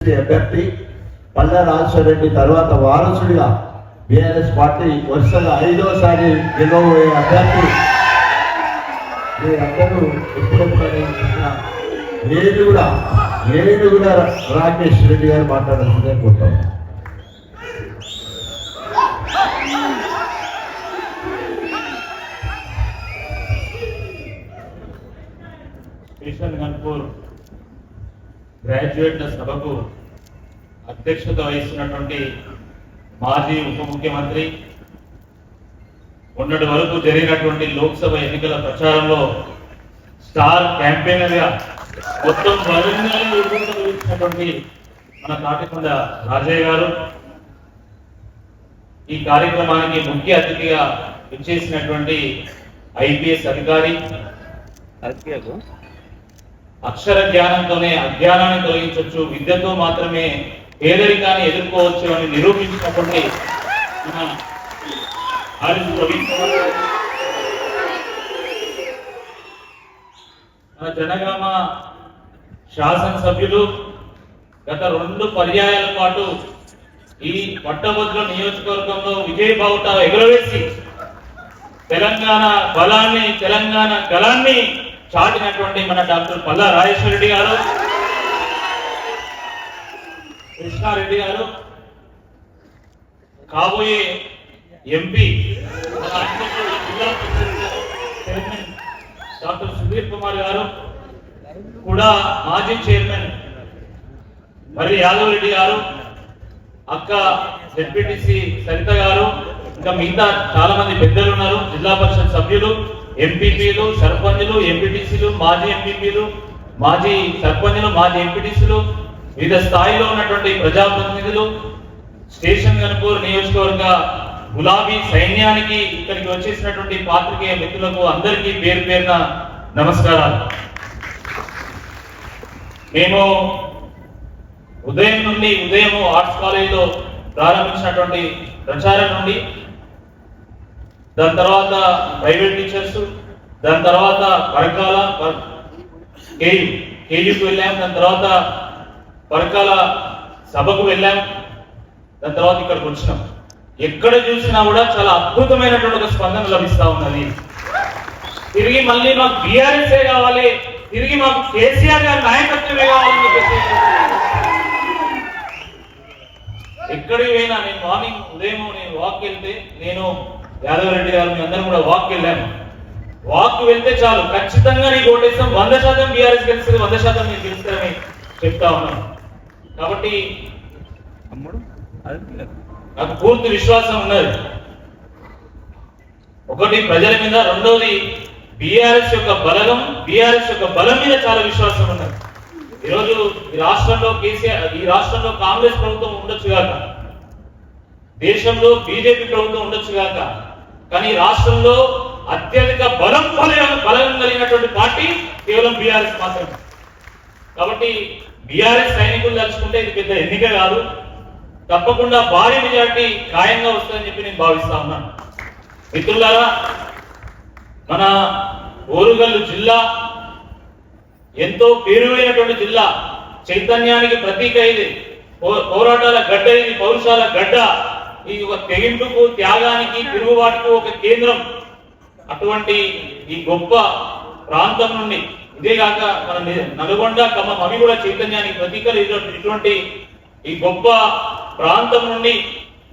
అభ్యర్థి పల్లె రాజేశ్వర తర్వాత వారసుడిగా బీఆర్ఎస్ పార్టీ వరుసగా ఐదోసారి గెలవబోయే అభ్యర్థి. మీరందరూ ఎప్పుడెప్పుడు చూసినా ఏది కూడా ఏది కూడా రాకేష్ రెడ్డి గారు మాట్లాడాలని కోరుతాం. కిషన్ గన్పూర్ గ్రాడ్యుయేట్ల సభకు అధ్యక్షత వహిస్తున్నటువంటి మాజీ ఉప ముఖ్యమంత్రి మొన్నటి వరకు జరిగినటువంటి లోక్సభ ఎన్నికల ప్రచారంలో స్టార్ క్యాంపెయినర్గా మొత్తం బలంగానే మన కాటికొండ రాజయ్య గారు ఈ కార్యక్రమానికి ముఖ్య అతిథిగా విచ్చేసినటువంటి ఐపీఎస్ అధికారి. అక్షర జ్ఞానంతోనే అజ్ఞానాన్ని తొలగించవచ్చు విద్యతో మాత్రమే పేదరికాన్ని ఎదుర్కోవచ్చు అని నిరూపించినటువంటి మన మన జనగామ శాసనసభ్యులు గత రెండు పర్యాయాల పాటు ఈ పట్టభద్రుల నియోజకవర్గంలో విజయ బావుట ఎగురవేసి తెలంగాణ బలాన్ని తెలంగాణ గలాన్ని చాటినటువంటి మన డాక్టర్ పల్లా రాజేశ్వరరెడ్డి గారు కృష్ణారెడ్డి గారు కాబోయే MP chairman doctor Sudheer Kumar గారు కూడా మాజీ చైర్మన్ మరి యాదవ్ రెడ్డి గారు అక్క జెడ్పీటీసీ సరిత గారు ఇంకా మిగతా చాలా మంది పెద్దలు ఉన్నారు జిల్లా పరిషత్ సభ్యులు. ఎంపీపీలు సర్పంచులు ఎంపీటీసీలు మాజీ ఎంపీపీలు మాజీ సర్పంచులు మాజీ ఎంపీటీసీలు వివిధ స్థాయిలో ఉన్నటువంటి ప్రజాప్రతినిధులు స్టేషన్ గన్పూర్ నియోజకవర్గ గులాబీ సైన్యానికి ఇక్కడికి వచ్చేసినటువంటి పాత్రికేయ మిత్రులకు అందరికీ పేరు పేరున నమస్కారాలు. మేము ఉదయం నుండి ఉదయం ఆర్ట్స్ కాలేజీలో ప్రారంభించినటువంటి ప్రచారం నుండి దాని తర్వాత ప్రైవేట్ టీచర్స్ దాని తర్వాత వరకాల పర్- కేయు కేయుకు వెళ్ళాం దాని తర్వాత వరకాల సభకు వెళ్ళాం దాని తర్వాత ఇక్కడికి వచ్చినాం. ఎక్కడ చూసినా కూడా చాలా అద్భుతమైనటువంటి ఒక స్పందన లభిస్తా ఉన్నది. తిరిగి మళ్ళీ మాకు బీఆర్ఎస్ఏ కావాలి తిరిగి మాకు కేసీఆర్ గారి నాయకత్వమే కావాలని చెప్పేసి ఎక్కడికి పోయినా నేను మార్నింగ్ ఉదయం నేను వాక్ వెళ్తే నేను యాదవ్ రెడ్డి గారు మీ అందరం కూడా వాక్ వెళ్ళాము. వాక్ వెళ్తే చాలు. ఖచ్చితంగా నీకు ఓటేస్తాం వంద శాతం బీఆర్ఎస్ గెలుస్తుంది. వంద శాతం నేను గెలుస్తానని చెప్తా ఉన్నాను. కాబట్టి నాకు పూర్తి విశ్వాసం ఉన్నది. ఒకటి ప్రజల మీద రెండోది బీఆర్ఎస్ యొక్క బలగం బీఆర్ఎస్ యొక్క బలం మీద చాలా విశ్వాసం ఉన్నది. ఈరోజు ఈ రాష్ట్రంలో కేసీఆర్ ఈ రాష్ట్రంలో కాంగ్రెస్ ప్రభుత్వం ఉండొచ్చు గాక దేశంలో బీజేపీ ప్రభుత్వం ఉండొచ్చు గాక కానీ రాష్ట్రంలో అత్యధిక బలం బలం బలం కలిగినటువంటి పార్టీ కేవలం బీఆర్ఎస్ మాత్రమే. కాబట్టి బీఆర్ఎస్ సైనికులు తలుచుకుంటే ఇది పెద్ద ఎన్నిక కాదు. తప్పకుండా భారీ మెజార్టీ ఖాయంగా వస్తుందని చెప్పి నేను భావిస్తా ఉన్నాను మిత్రులారా మన ఓరుగల్లు జిల్లా ఎంతో పేరువైనటువంటి జిల్లా. చైతన్యానికి ప్రతీక ఇది. పోరాటాల గడ్డ ఇది పౌరుషాల గడ్డ. ఇది ఒక తెగింపుకు త్యాగానికి తిరుగుబాటుకు ఒక కేంద్రం. అటువంటి ఈ గొప్ప ప్రాంతం నుండి ఇదే కాక మన నల్గొండ ఖమ్మం అవి కూడా చైతన్యానికి ప్రతీకలు ఇటువంటి- ఇటువంటి ఈ గొప్ప ప్రాంతం నుండి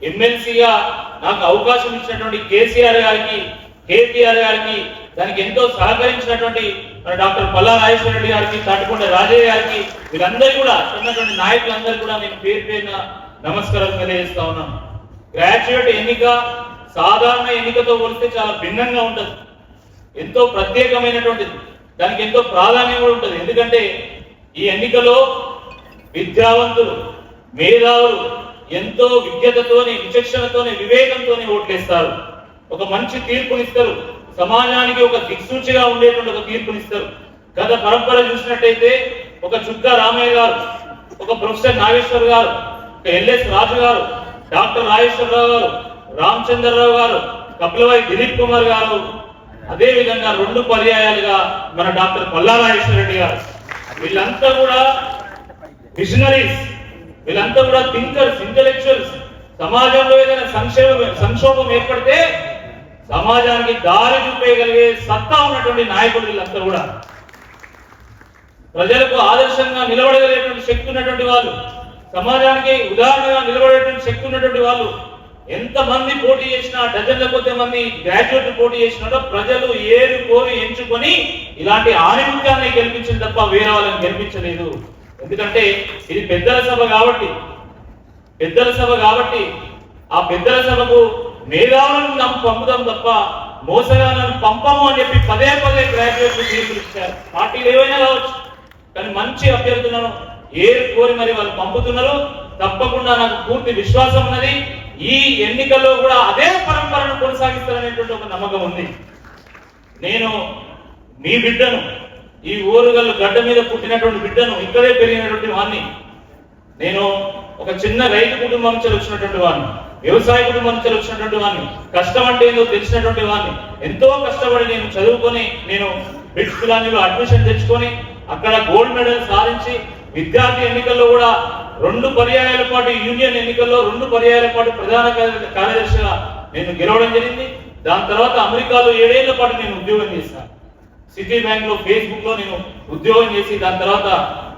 ఎమ్మెల్సీగా నాకు అవకాశం ఇచ్చినటువంటి కేసీఆర్ గారికి కేటీఆర్ గారికి దానికి ఎంతో సహకరించినటువంటి మన డాక్టర్ పల్లా రాజేశ్వర రెడ్డి గారికి తాటికొండ రాజయ్య గారికి వీళ్ళందరూ కూడా ఉన్నటువంటి నాయకులందరూ కూడా నేను పేరు పేరున నమస్కారం తెలియజేస్తా ఉన్నాను. గ్రాడ్యుయేట్ ఎన్నిక సాధారణ ఎన్నికతో పోలిస్తే చాలా భిన్నంగా ఉంటుంది. ఎంతో ప్రత్యేకమైనటువంటిది. దానికి ఎంతో ప్రాధాన్యం కూడా ఉంటుంది. ఎందుకంటే ఈ ఎన్నికలో విద్యావంతులు మేధావులు ఎంతో విజ్ఞతతోనే విచక్షణతోని వివేకంతోనే ఓట్లేస్తారు. ఒక మంచి తీర్పునిస్తారు. సమాజానికి ఒక దిక్సూచిగా ఉండేటువంటి ఒక తీర్పునిస్తారు. గత పరంపర చూసినట్టయితే ఒక చుక్క రామయ్య గారు ఒక ప్రొఫెసర్ నాగేశ్వర్ గారు ఒక ఎల్ఎస్ రాజు గారు డాక్టర్ నాగేశ్వరరావు గారు రామచంద్రరావు గారు కపిలవాయి దిలీప్ కుమార్ గారు అదే విధంగా రెండు పర్యాయాలుగా మన డాక్టర్ పల్లా రెడ్డి గారు. వీళ్ళంతా కూడా మిషనరీస్. వీళ్ళంతా కూడా థింకర్స్ ఇంటలెక్చువల్స్ సమాజంలో ఏదైనా సంక్షేమం సంక్షోభం ఏర్పడితే సమాజానికి దారి చూపేయగలిగే సత్తా ఉన్నటువంటి నాయకులు వీళ్ళంతా కూడా. ప్రజలకు ఆదర్శంగా నిలబడగలిగేటువంటి శక్తి ఉన్నటువంటి వాళ్ళు. సమాజానికి ఉదాహరణగా నిలబడేటువంటి శక్తి ఉన్నటువంటి వాళ్ళు ఎంత మంది పోటీ చేసినా డజన్ల కొద్ది మంది గ్రాడ్యుయేట్ పోటీ చేసినారో ప్రజలు ఏరు కోరి ఎంచుకొని ఇలాంటి ఆణిముత్యాన్ని గెలిపించింది తప్ప వేరే వాళ్ళని గెలిపించలేదు. ఎందుకంటే ఇది పెద్దల సభ కాబట్టి పెద్దల సభ కాబట్టి ఆ పెద్దల సభకు మేధావులను నమ్ము పంపుదాం తప్ప మోసగాలను పంపము అని చెప్పి పదే పదే గ్రాడ్యుయేట్లు తీర్పులు పార్టీలు ఏవైనా కావచ్చు కానీ మంచి అభ్యర్థులను ఏరు కోరి మరి వాళ్ళు పంపుతున్నారు. తప్పకుండా నాకు పూర్తి విశ్వాసం ఉన్నది. ఈ ఎన్నికల్లో కూడా అదే పరంపరను కొనసాగిస్తారనేటువంటి ఒక నమ్మకం ఉంది. నేను మీ బిడ్డను ఈ ఊరుగల్లు గడ్డ మీద పుట్టినటువంటి బిడ్డను ఇక్కడే పెరిగినటువంటి వాడిని నేను ఒక చిన్న రైతు కుటుంబం నుంచి వచ్చినటువంటి వాడిని వ్యవసాయ కుటుంబం నుంచి వచ్చినటువంటి వాడిని కష్టం అంటే ఏదో తెలిసినటువంటి వాడిని ఎంతో కష్టపడి నేను చదువుకొని నేను బ్రిటిష్ పిలానీలో అడ్మిషన్ తెచ్చుకొని అక్కడ గోల్డ్ మెడల్ సాధించి విద్యార్థి ఎన్నికల్లో కూడా రెండు పర్యాయాల పాటు యూనియన్ ఎన్నికల్లో రెండు పర్యాయాల పాటు ప్రధాన కార్యదర్శిగా నేను గెలవడం జరిగింది. దాని తర్వాత అమెరికాలో ఏడేళ్ళ పాటు నేను ఉద్యోగం చేశాను సిటీ బ్యాంక్లో ఫేస్బుక్లో నేను ఉద్యోగం చేసి దాని తర్వాత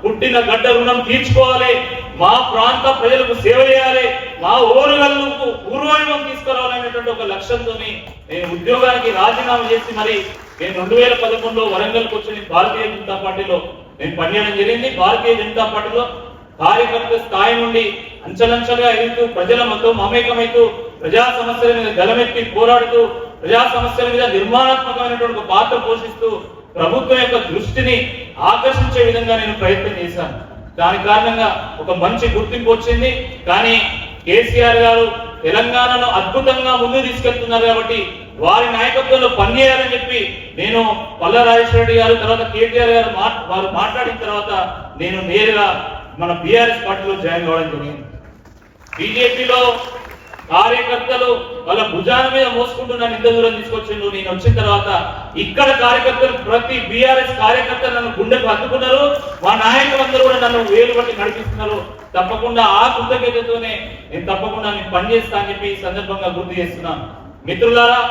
పుట్టిన గడ్డ రుణం తీర్చుకోవాలి. మా ప్రాంత ప్రజలకు సేవ చేయాలి. మా ఓరుగల్లుకు పూర్వైవం తీసుకురావాలనేటువంటి ఒక లక్ష్యంతో నేను ఉద్యోగానికి రాజీనామా చేసి మరి నేను రెండు వేల పదకొండులో వరంగల్కి వచ్చి భారతీయ జనతా పార్టీలో నేను పనిచేయడం జరిగింది. భారతీయ జనతా పార్టీలో కార్యకర్త స్థాయి నుండి అంచలంచలుగా ఎదుగుతూ ప్రజల మతో మమేకమైతూ ప్రజా సమస్యల మీద గలమెత్తి పోరాడుతూ ప్రజా సమస్యల మీద నిర్మాణాత్మకమైనటువంటి పాత్ర పోషిస్తూ ప్రభుత్వం యొక్క దృష్టిని ఆకర్షించే విధంగా నేను ప్రయత్నం చేశాను. దాని కారణంగా ఒక మంచి గుర్తింపు వచ్చింది. కానీ కేసీఆర్ గారు తెలంగాణను అద్భుతంగా ముందుకు తీసుకెళ్తున్నారు కాబట్టి వారి నాయకత్వంలో పనిచేయాలని చెప్పి నేను పల్ల రాజేశ్వర రెడ్డి గారు తర్వాత కేటీఆర్ గారు వారు మాట్లాడిన తర్వాత నేను నేరుగా మన బీఆర్ఎస్ పార్టీలో జాయిన్ కావడం జరిగింది. బీజేపీలో కార్యకర్తలు వాళ్ళ భుజాల మీద మోసుకుంటున్న ఇంత దూరం తీసుకొచ్చిండు నేను వచ్చిన తర్వాత ఇక్కడ కార్యకర్తలు ప్రతి బీఆర్ఎస్ కార్యకర్తలు నన్ను గుండెకు హత్తుకున్నారు. మా నాయకులందరూ కూడా నన్ను వేలు పట్టి నడిపిస్తున్నారు. తప్పకుండా ఆ కృతజ్ఞతతోనే నేను తప్పకుండా నేను పనిచేస్తా అని చెప్పి ఈ సందర్భంగా గుర్తు చేస్తున్నాను మిత్రులారా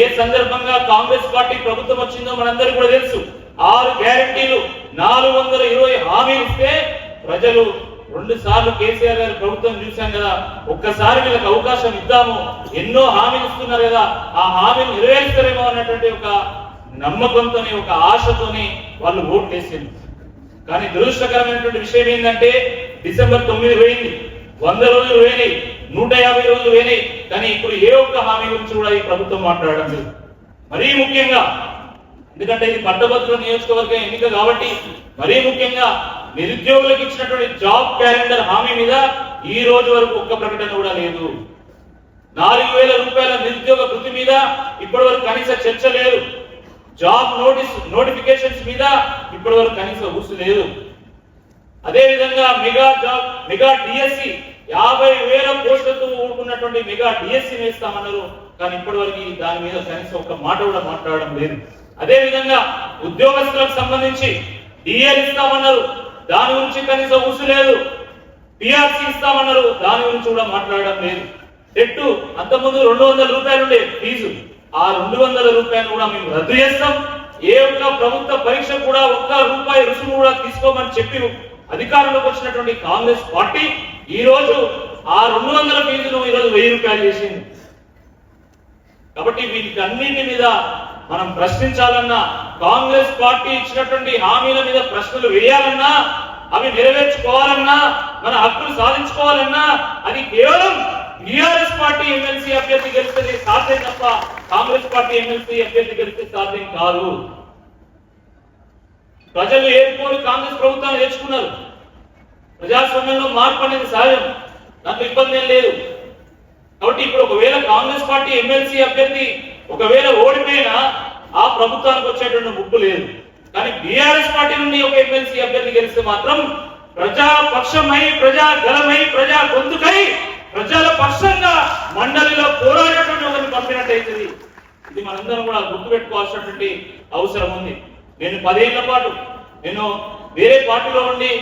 ఏ సందర్భంగా కాంగ్రెస్ పార్టీ ప్రభుత్వం వచ్చిందో మనందరికీ కూడా తెలుసు. ఆరు గ్యారంటీలు నాలుగు వందల ఇరవై హామీలు ఇస్తే ప్రజలు రెండు సార్లు కేసీఆర్ గారి ప్రభుత్వం చూశాం కదా ఒక్కసారి వీళ్ళకి అవకాశం ఇద్దాము. ఎన్నో హామీలు ఇస్తున్నారు కదా ఆ హామీలు నెరవేరుస్తారేమో అన్నటువంటి ఒక నమ్మకంతోని ఒక ఆశతోనే వాళ్ళు ఓట్లు వేసింది కానీ దురదృష్టకరమైనటువంటి విషయం ఏంటంటే డిసెంబర్ తొమ్మిది పోయింది. వంద రోజులు పోయినాయి. నూట యాభై రోజులు పోయినాయి. కానీ ఇప్పుడు ఏ ఒక్క హామీ గురించి కూడా ఈ ప్రభుత్వం మాట్లాడడం లేదు. మరీ ముఖ్యంగా ఎందుకంటే ఇది పట్టభద్రుల నియోజకవర్గ ఎన్నిక కాబట్టి మరీ ముఖ్యంగా నిరుద్యోగులకు ఇచ్చినటువంటి జాబ్ క్యాలెండర్ హామీ మీద ఈ రోజు వరకు ఒక్క ప్రకటన కూడా లేదు. నాలుగు వేల రూపాయల నిరుద్యోగ వృత్తి మీద ఇప్పటి వరకు కనీస చర్చ లేదు. జాబ్ నోటీస్ నోటిఫికేషన్స్ మీద ఇప్పటి వరకు కనీస ఊసు లేదు. అదే విధంగా మెగా జాబ్ మెగా డిఎస్సి యాభై వేల పోస్టులతో ఊరుకున్నటువంటి మెగా డిఎస్సి వేస్తామన్నారు. కానీ ఇప్పటి వరకు దాని మీద కనీసం ఒక మాట కూడా మాట్లాడడం లేదు. అదే విధంగా ఉద్యోగస్తులకు సంబంధించి డిఎల్ ఇస్తామన్నారు. దాని గురించి కనీసం ఉసు లేదు. పిఆర్సీ ఇస్తామన్నారు. దాని గురించి కూడా మాట్లాడడం లేదు. టెట్టు అంతకుముందు రెండు వందల రూపాయలు ఉండే ఫీజు. ఆ రెండు వందల రూపాయలు కూడా మేము రద్దు చేస్తాం. ఏ ఒక్క ప్రభుత్వ పరీక్ష కూడా ఒక్క రూపాయి రుసుము కూడా తీసుకోమని చెప్పి అధికారంలోకి వచ్చినటువంటి కాంగ్రెస్ పార్టీ ఈ రోజు ఆ రెండు వందల ఫీజును ఈ రోజు వెయ్యి రూపాయలు చేసింది. కాబట్టి వీటికి అన్నింటి మీద మనం ప్రశ్నించాలన్నా కాంగ్రెస్ పార్టీ ఇచ్చినటువంటి హామీల మీద ప్రశ్నలు వేయాలన్నా అవి నెరవేర్చుకోవాలన్నా మన హక్కులు సాధించుకోవాలన్నా అది కేవలం టిఆర్ఎస్ పార్టీ ఎమ్మెల్సీ అభ్యర్థి గెలిస్తే సాధ్యం తప్ప కాంగ్రెస్ పార్టీ ఎమ్మెల్సీ అభ్యర్థి గెలిస్తే సాధ్యం కాదు. ప్రజలు ఏర్కోని కాంగ్రెస్ ప్రభుత్వాన్ని తెచ్చుకున్నారు. ప్రజాస్వామ్యంలో మార్పు అనేది సహజం నాకు ఇబ్బంది ఏం లేదు. కాబట్టి ఇప్పుడు ఒకవేళ కాంగ్రెస్ పార్టీ ఎమ్మెల్సీ అభ్యర్థి ఒకవేళ ఓడిపోయినా ఆ ప్రభుత్వానికి వచ్చేటువంటి ముప్పు లేదు. కానీ బీఆర్ఎస్ పార్టీ నుండి ఒక ఎమ్మెల్సీ అభ్యర్థి గెలిస్తే మాత్రం ప్రజా పక్షమై ప్రజా గలమై ప్రజా గొంతుకై ప్రజల పక్షంగా మండలిలో పోరాడేటువంటి ఒకరిని పంపినట్టయితుంది ఇది మనందరం కూడా గుర్తుపెట్టుకోవాల్సినటువంటి అవసరం ఉంది. నేను పదేళ్ళ పాటు నేను వేరే పార్టీలో ఉండి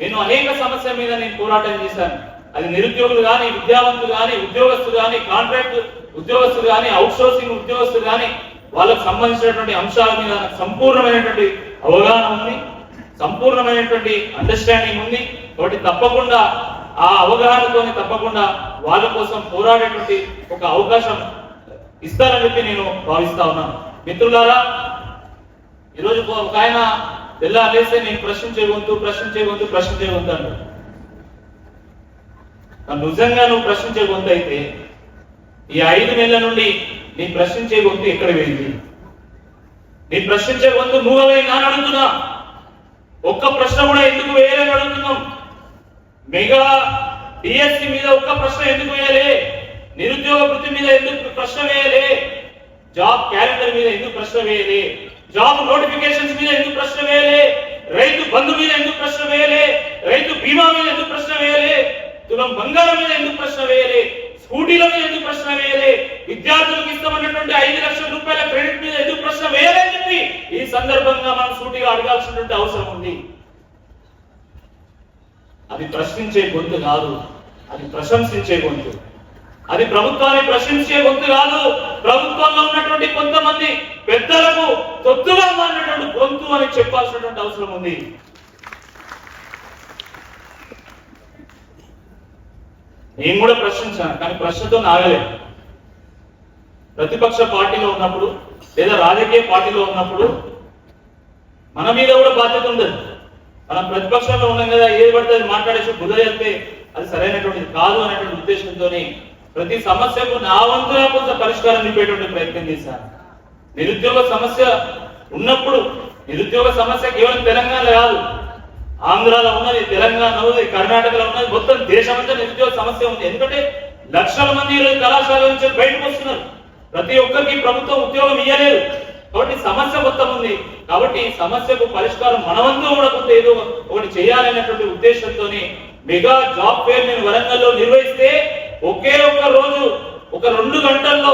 నేను అనేక సమస్యల మీద నేను పోరాటం చేశాను. అది నిరుద్యోగులు కానీ విద్యావంతులు కానీ ఉద్యోగస్తులు కానీ కాంట్రాక్ట్ ఉద్యోగస్తులు కానీ అవుట్సోర్సింగ్ ఉద్యోగస్తులు కానీ వాళ్ళకు సంబంధించినటువంటి అంశాల మీద సంపూర్ణమైనటువంటి అవగాహన ఉంది. సంపూర్ణమైనటువంటి అండర్స్టాండింగ్ ఉంది. కాబట్టి తప్పకుండా ఆ అవగాహనతోనే తప్పకుండా వాళ్ళ కోసం పోరాడేటువంటి ఒక అవకాశం ఇస్తారని చెప్పి నేను భావిస్తా ఉన్నాను. మిత్రులారా ఈరోజు ఒక ఆయన తెల్లారేస్తే నేను ప్రశ్నించే గొంతు ప్రశ్నించే గొంతు ప్రశ్నించే గొంతు అంటాడు. నిజంగా నువ్వు ప్రశ్నించే గొంతు అయితే ఈ ఐదు నెలల నుండి నేను ప్రశ్నించే గొంతు ఎక్కడ వెళ్ళింది? నీ ప్రశ్నించే గొంతు మూగవేనా అని అడుగుతున్నా ఒక్క ప్రశ్న కూడా ఎందుకు వేయాలని అడుగుతున్నాం? మెగా డిఎస్సి మీద ఒక్క ప్రశ్న ఎందుకు వేయలే? నిరుద్యోగ వృత్తి మీద ఎందుకు ప్రశ్న వేయలే? జాబ్ క్యాలెండర్ మీద ఎందుకు ప్రశ్న వేయలే? జాబ్ నోటిఫికేషన్స్ మీద ఎందుకు ప్రశ్న వేయలే? రైతు బంధు మీద ఎందుకు ప్రశ్న వేయలే? రైతు బీమా మీద ఎందుకు ప్రశ్న వేయలే? తులం బంగారం మీద ఎందుకు ప్రశ్న వేయలే? స్కూటీల ఎందుకు ప్రశ్న వేయలే? విద్యార్థులకు ఇస్తామన్నటువంటి ఐదు లక్షల రూపాయల క్రెడిట్ మీద ఎందుకు ప్రశ్న వేయలే చెప్పి ఈ సందర్భంగా మనం సూటిగా అడగాల్సినటువంటి అవసరం ఉంది. అది ప్రశ్నించే గొంతు కాదు. అది ప్రశంసించే గొంతు. అది ప్రభుత్వాన్ని ప్రశ్నించే గొంతు కాదు. ప్రభుత్వంలో ఉన్నటువంటి కొంతమంది పెద్దలకు తొత్తుగా మారినటువంటి గొంతు అని చెప్పాల్సినటువంటి అవసరం ఉంది. నేను కూడా ప్రశ్నించాను కానీ ప్రశ్నతో నాగలేదు ప్రతిపక్ష పార్టీలో ఉన్నప్పుడు లేదా రాజకీయ పార్టీలో ఉన్నప్పుడు మన మీద కూడా బాధ్యత ఉండదు. మనం ప్రతిపక్షంలో ఉన్నాం కదా ఏది పడితే అది మాట్లాడేసి కుదరేస్తే అది సరైనటువంటిది కాదు అనేటువంటి ఉద్దేశంతో ప్రతి సమస్యకు నా వంతుగా కొంత పరిష్కారం నింపేటువంటి ప్రయత్నం చేశాను నిరుద్యోగ సమస్య ఉన్నప్పుడు నిరుద్యోగ సమస్య కేవలం తెలంగాణ కాదు ఆంధ్రాలో ఉన్నది తెలంగాణ ఉన్నది కర్ణాటకలో ఉన్నది మొత్తం దేశమంతా నిరుద్యోగ సమస్య ఉంది. ఎందుకంటే లక్షల మంది ఈరోజు కళాశాల నుంచి బయటకు వస్తున్నారు. ప్రతి ఒక్కరికి ప్రభుత్వం ఉద్యోగం ఇవ్వలేదు కాబట్టి సమస్య మొత్తం ఉంది. కాబట్టి ఈ సమస్యకు పరిష్కారం మనవంతు కూడా కొంత ఏదో ఒకటి చేయాలనేటువంటి ఉద్దేశంతోనే మెగా జాబ్ ఫేర్ నేను వరంగల్లో నిర్వహిస్తే ఒకే ఒక్క రోజు ఒక రెండు గంటల్లో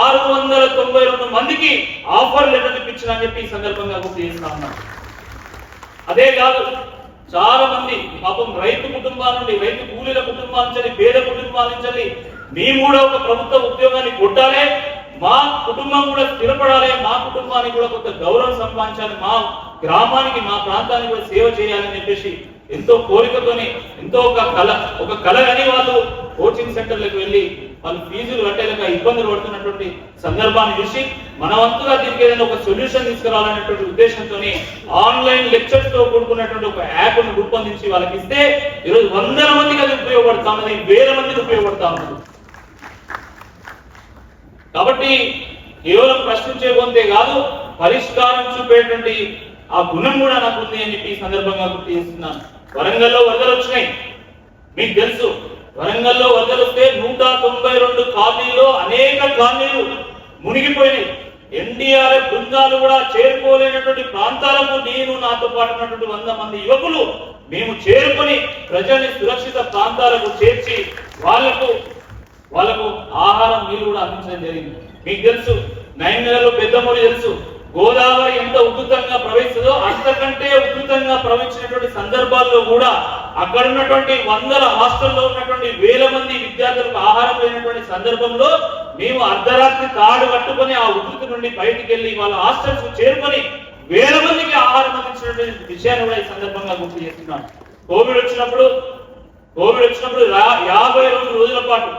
ఆరు వందల తొంభై రెండు మందికి ఆఫర్ లెటర్ ఇప్పించిన అని చెప్పి ఈ సందర్భంగా గుర్తు చేస్తా ఉన్నాను. అదే కాదు చాలా మంది పాపం రైతు కుటుంబాల నుండి రైతు కూలీల కుటుంబాల నుంచి పేద కుటుంబాల నుంచి మేము కూడా ఒక ప్రభుత్వ ఉద్యోగాన్ని కొట్టాలి మా కుటుంబం కూడా స్థిరపడాలి మా కుటుంబానికి కూడా కొంత గౌరవం సంపాదించాలి మా గ్రామానికి మా ప్రాంతానికి కూడా సేవ చేయాలని చెప్పేసి ఎంతో కోరికతోని ఎంతో ఒక కళ ఒక కళ అని వాళ్ళు కోచింగ్ సెంటర్లకు వెళ్ళి వాళ్ళు ఫీజులు కట్టేలాగా ఇబ్బందులు పడుతున్నటువంటి సందర్భాన్ని చూసి మన వంతుగా దీనికి ఏదైనా ఒక సొల్యూషన్ తీసుకురావాలనేటువంటి ఉద్దేశంతో ఆన్లైన్ లెక్చర్స్తో కూడుకున్నటువంటి ఒక యాప్ను రూపొందించి వాళ్ళకి ఇస్తే ఈరోజు వందల మందికి అది ఉపయోగపడతా ఉన్నది వేల మందికి ఉపయోగపడతా ఉన్నది కాబట్టి కేవలం ప్రశ్నించే పొందే కాదు పరిష్కారం చూపేటువంటి ఆ గుణం కూడా నాకు ఉంది అని చెప్పి ఈ సందర్భంగా గుర్తు చేస్తున్నాను. వరంగల్లో వరదలు వచ్చినాయి. మీకు తెలుసు వరంగల్లో వరదలు వస్తే తొంభై రెండు కాలనీలో అనేక కాలనీలు మునిగిపోయినాయి. ఎన్డీఆర్ఎఫ్ బృందాలు కూడా చేరుకోలేనటువంటి ప్రాంతాలకు నేను నాతో పాటు ఉన్నటువంటి వంద మంది యువకులు మేము చేరుకొని ప్రజల్ని సురక్షిత ప్రాంతాలకు చేర్చి వాళ్ళకు వాళ్ళకు ఆహారం మీరు కూడా అందించడం జరిగింది. మీకు తెలుసు నైన్ నెలలు పెద్దమూడి తెలుసు. గోదావరి ఎంత ఉధృతంగా ప్రవహిస్తుందో అంతకంటే ఉధృతంగా ప్రవహించినటువంటి సందర్భాల్లో కూడా అక్కడ ఉన్నటువంటి వందల హాస్టల్లో ఉన్నటువంటి వేల మంది విద్యార్థులకు ఆహారం లేనటువంటి సందర్భంలో మేము అర్ధరాత్రి తాడు కట్టుకొని ఆ ఉధృతి నుండి బయటికి వెళ్ళి వాళ్ళ హాస్టల్స్ చేరుకొని వేల మందికి ఆహారం అందించినటువంటి విషయాన్ని కూడా ఈ సందర్భంగా గుర్తు చేస్తున్నాం. కోవిడ్ వచ్చినప్పుడు కోవిడ్ వచ్చినప్పుడు యాభై రెండు రోజుల పాటు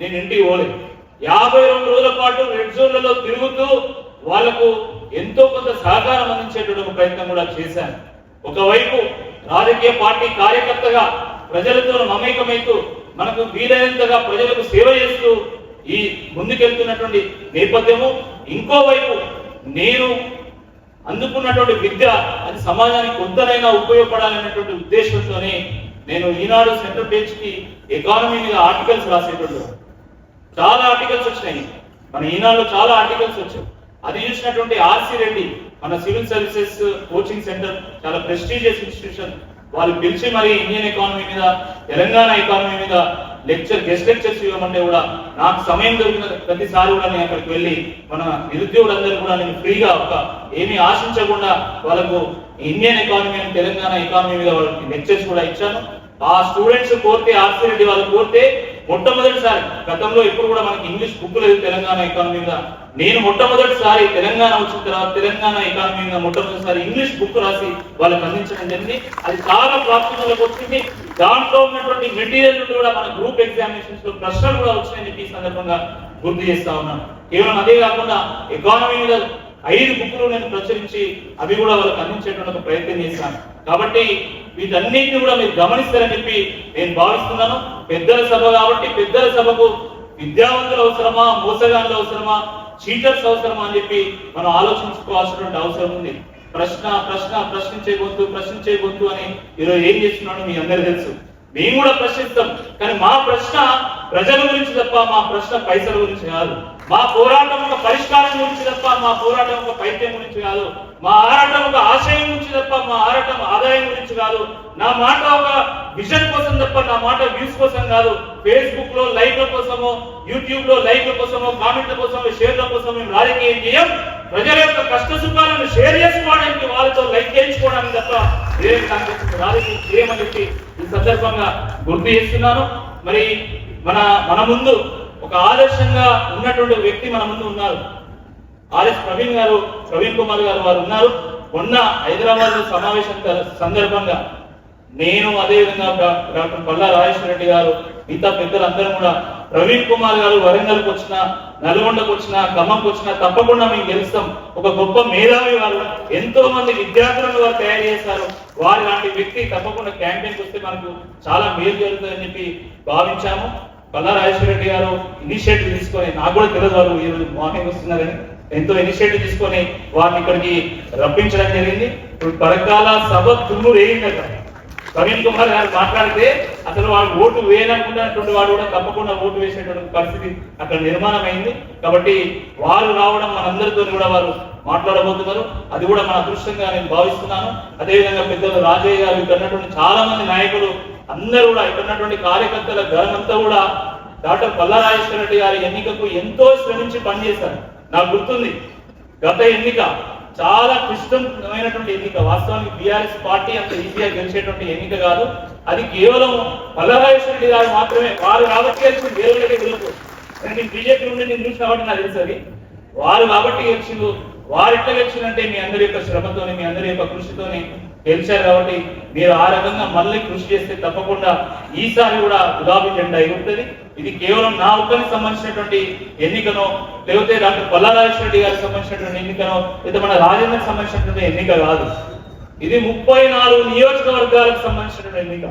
నేను ఇంటికి పోలేదు. యాభై రెండు రోజుల పాటు రెడ్ జోన్లలో తిరుగుతూ వాళ్ళకు ఎంతో కొంత సహకారం అందించేటువంటి ప్రయత్నం కూడా చేశాను. ఒకవైపు రాజకీయ పార్టీ కార్యకర్తగా ప్రజలతో మమేకమైతూ మనకు వీలైనంతగా ప్రజలకు సేవ చేస్తూ ఈ ముందుకెళ్తున్నటువంటి నేపథ్యము. ఇంకోవైపు నేను అందుకున్నటువంటి విద్య అది సమాజానికి కొంతనైనా ఉపయోగపడాలనేటువంటి ఉద్దేశంతోనే నేను ఈనాడు సెంట్రల్ బెంచ్కి ఎకానమీ మీద ఆర్టికల్స్ రాసేటప్పుడు చాలా ఆర్టికల్స్ వచ్చినాయి. మన ఈనాడులో చాలా ఆర్టికల్స్ వచ్చాయి. అది చూసినటువంటి ఆర్సి రెడ్డి మన సివిల్ సర్వీసెస్ కోచింగ్ సెంటర్ చాలా ప్రెస్టీజియస్ ఇన్స్టిట్యూషన్. వాళ్ళు పిలిచి మరి ఇండియన్ ఎకానమీ మీద తెలంగాణ ఎకానమీ మీద లెక్చర్ గెస్ట్ లెక్చర్స్ ఇవ్వమంటే కూడా నాకు సమయం దొరికిన ప్రతిసారి కూడా నేను అక్కడికి వెళ్ళి మన నిరుద్యోగులందరూ కూడా నేను ఫ్రీగా ఒక ఏమీ ఆశించకుండా వాళ్ళకు ఇండియన్ ఎకానమీ అని తెలంగాణ ఎకానమీ మీద వాళ్ళకి లెక్చర్స్ కూడా ఇచ్చాను. ఆ స్టూడెంట్స్ కోరితే ఆర్సీ రెడ్డి వాళ్ళు కోరితే మొట్టమొదటిసారి గతంలో ఎప్పుడు కూడా మనకి ఇంగ్లీష్ బుక్ లేదు తెలంగాణ ఎకానమీ మీద. నేను మొట్టమొదటిసారి తెలంగాణ వచ్చిన తర్వాత తెలంగాణ ఎకానమీ మీద మొట్టమొదటిసారి ఇంగ్లీష్ బుక్ రాసి వాళ్ళకి అందించడం జరిగింది. అది చాలా ప్రాచుర్యంలోకి వచ్చింది. దాంట్లో ఉన్నటువంటి మెటీరియల్ నుండి కూడా మన గ్రూప్ ఎగ్జామినేషన్స్లో ప్రశ్నలు కూడా వచ్చినాయని చెప్పి ఈ సందర్భంగా గుర్తు చేస్తా ఉన్నాను. కేవలం అదే కాకుండా ఎకానమీ మీద ఐదు బుక్లు నేను ప్రచురించి అవి కూడా వాళ్ళకి అందించేటువంటి ప్రయత్నం చేశాను. కాబట్టి వీటన్నిటిని కూడా మీరు గమనిస్తారని చెప్పి నేను భావిస్తున్నాను. పెద్దల సభ కాబట్టి పెద్దల సభకు విద్యావంతులు అవసరమా మోసగాళ్ళు అవసరమా చీటర్స్ అవసరమా అని చెప్పి మనం ఆలోచించుకోవాల్సినటువంటి అవసరం ఉంది. ప్రశ్న ప్రశ్న ప్రశ్నించే గొంతు ప్రశ్నించే గొంతు అని ఈరోజు ఏం చేస్తున్నాడో మీ అందరికీ తెలుసు. మేము కూడా ప్రశ్నిస్తాం. కానీ మా ప్రశ్న ప్రజల గురించి తప్ప మా ప్రశ్న పైసల గురించి కాదు. మా పోరాటం ఒక పరిష్కారం గురించి తప్ప మా పోరాటం ఒక పైత్యం గురించి కాదు. మా ఆరాటం ఒక ఆశయం గురించి తప్ప మా ఆరాటం ఆదాయం గురించి కాదు. నా మాట ఒక విజన్ కోసం తప్ప నా మాట వ్యూస్ కోసం కాదు. ఫేస్బుక్లో లైక్ల కోసమో యూట్యూబ్లో లైక్ల కోసమో కామెంట్ల కోసమో షేర్ల కోసం మేము రాజకీయం చేయం. ప్రజల యొక్క కష్ట సుఖాలను షేర్ చేసుకోవడానికి వాళ్ళతో లైక్ చేయించుకోవడానికి తప్ప వేరే కాంగ్రెస్ రాజకీయం చేయమని చెప్పి ఈ సందర్భంగా గుర్తు చేస్తున్నాను. మరి మన మన ముందు ఒక ఆదర్శంగా ఉన్నటువంటి వ్యక్తి మన ముందు ఉన్నారు. ఆర్ఎస్ ప్రవీణ్ గారు ప్రవీణ్ కుమార్ గారు వారు ఉన్నారు. మొన్న హైదరాబాద్లో సమావేశం సందర్భంగా నేను అదేవిధంగా విధంగా డాక్టర్ పల్లా రాజేశ్వర రెడ్డి గారు మిగతా పెద్దలందరూ కూడా ప్రవీణ్ కుమార్ గారు వరంగల్కి వచ్చిన నల్గొండకు వచ్చిన ఖమ్మంకి వచ్చిన తప్పకుండా మేము గెలుస్తాం. ఒక గొప్ప మేధావి వారు. ఎంతో మంది విద్యార్థులను వారు తయారు చేశారు. వారి లాంటి వ్యక్తి తప్పకుండా క్యాంపెయిన్కి వస్తే మనకు చాలా మేలు జరుగుతుందని చెప్పి భావించాము. పల్లా రెడ్డి గారు ఇనిషియేటివ్ తీసుకొని నాకు కూడా తెలియదు వారు ఈరోజు మార్నింగ్ వస్తున్నారని. ఎంతో ఇనిషియేటివ్ తీసుకొని వారిని ఇక్కడికి రప్పించడం జరిగింది. ఇప్పుడు పరకాల సభ తుమ్ము వేయిందట. ప్రవీణ్ కుమార్ గారు మాట్లాడితే అసలు వాడు ఓటు వేయాలనుకున్నటువంటి వాడు కూడా తప్పకుండా ఓటు వేసేటువంటి పరిస్థితి అక్కడ నిర్మాణం అయింది కాబట్టి వారు రావడం మనందరితో కూడా వారు మాట్లాడబోతున్నారు. అది కూడా మన అదృష్టంగా నేను భావిస్తున్నాను. అదేవిధంగా పెద్దలు రాజయ్య గారు ఇక్కడ చాలా మంది నాయకులు అందరూ కూడా ఇక్కడ ఉన్నటువంటి కార్యకర్తల గణమంతా కూడా డాక్టర్ పల్లారాజేశ్వర రెడ్డి గారి ఎన్నికకు ఎంతో శ్రమించి పనిచేశారు. నాకు గుర్తుంది గత ఎన్నిక చాలా క్లిష్టమైనటువంటి ఎన్నిక. వాస్తవానికి బీఆర్ఎస్ పార్టీ అంత ఈజీగా గెలిచేటువంటి ఎన్నిక కాదు. అది కేవలం పల్లరాజేశ్వర రెడ్డి గారు మాత్రమే వారు కాబట్టి గెలిచింది దేవుడికి గెలుపు. నేను బీజేపీ నుండి నేను చూసిన కాబట్టి నాకు తెలుసు అది. వారు కాబట్టి గెలిచిండు వారు ఎట్లా గెలిచిందంటే మీ అందరి యొక్క శ్రమతోని మీ అందరి యొక్క కృషితోని గెలిచారు కాబట్టి మీరు ఆ రకంగా మళ్ళీ కృషి చేస్తే తప్పకుండా ఈసారి కూడా గులాబీ జెండా ఎగురుతుంది. ఇది కేవలం నా ఒక్కరికి సంబంధించినటువంటి ఎన్నికనో లేకపోతే డాక్టర్ పల్లారాజేశ్వర రెడ్డి గారికి సంబంధించినటువంటి ఎన్నికనో లేదా మన రాజేంద్రకు సంబంధించినటువంటి ఎన్నిక కాదు. ఇది ముప్పై నాలుగు నియోజకవర్గాలకు సంబంధించినటువంటి ఎన్నిక.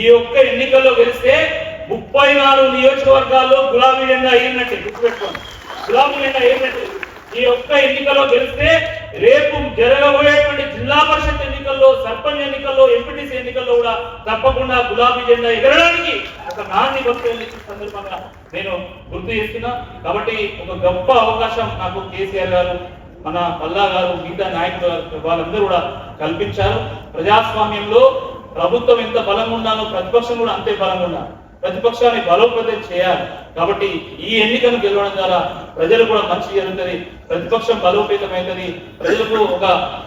ఈ ఒక్క ఎన్నికల్లో గెలిస్తే ముప్పై నాలుగు నియోజకవర్గాల్లో గులాబీ జెండా ఎగిరినట్టే. గుర్తుపెట్టుకోండి. గులాబీ జెండా ఎగిరినట్టే. ఈ ఒక్క ఎన్నికల్లో గెలిస్తే రేపు జరగబోయేటువంటి జిల్లా పరిషత్ ఎన్నికల్లో సర్పంచ్ ఎన్నికల్లో ఎంపీటీసీ ఎన్నికల్లో కూడా తప్పకుండా గులాబీ జెండా ఎగరడానికి ఒక నాంది పలుకుతుంది సందర్భంగా నేను గుర్తు చేస్తున్నా. కాబట్టి ఒక గొప్ప అవకాశం నాకు కేసీఆర్ గారు మన మల్లా గారు మిగతా నాయకులు వాళ్ళందరూ కూడా కల్పించారు. ప్రజాస్వామ్యంలో ప్రభుత్వం ఎంత బలంగా ఉండాలో ప్రతిపక్షం కూడా అంతే బలంగా ఉండాలి. ప్రతిపక్షాన్ని బలోపేతం చేయాలి. కాబట్టి ఈ ఎన్నికను గెలవడం ద్వారా ప్రజలు కూడా మంచి జరుగుతుంది. ప్రతిపక్షం బలోపేతం అవుతుంది ప్రజలకు ఒక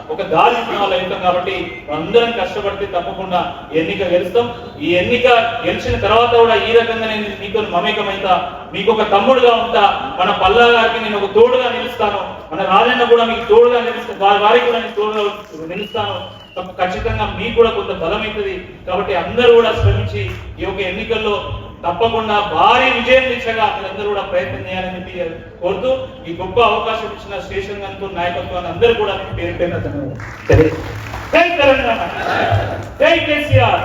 ఒక దారి వాళ్ళు అవుతాం కాబట్టి అందరం కష్టపడితే తప్పకుండా ఎన్నిక గెలుస్తాం. ఈ ఎన్నిక గెలిచిన తర్వాత కూడా ఈ రకంగా నేను నీకు మమేకమైతా. మీకు ఒక తమ్ముడుగా ఉంటా. మన పల్లా గారికి నేను ఒక తోడుగా నిలుస్తాను. మన రాజన్న కూడా మీకు తోడుగా నిలుస్తాను వారి వారికి కూడా నేను తోడుగా నిలుస్తాను. ఖచ్చితంగా మీకు కూడా కొంత బలం అవుతుంది. కాబట్టి అందరూ కూడా శ్రమించి ఈ యొక్క ఎన్నికల్లో తప్పకుండా భారీ విజయం దిశగా అందరూ కూడా ప్రయత్నం చేయాలని కోరుతూ ఈ గొప్ప అవకాశం ఇచ్చిన స్టేషన్ గంతు నాయకత్వాన్ని అందరూ కూడా పేరు పేరు జై కేసీఆర్.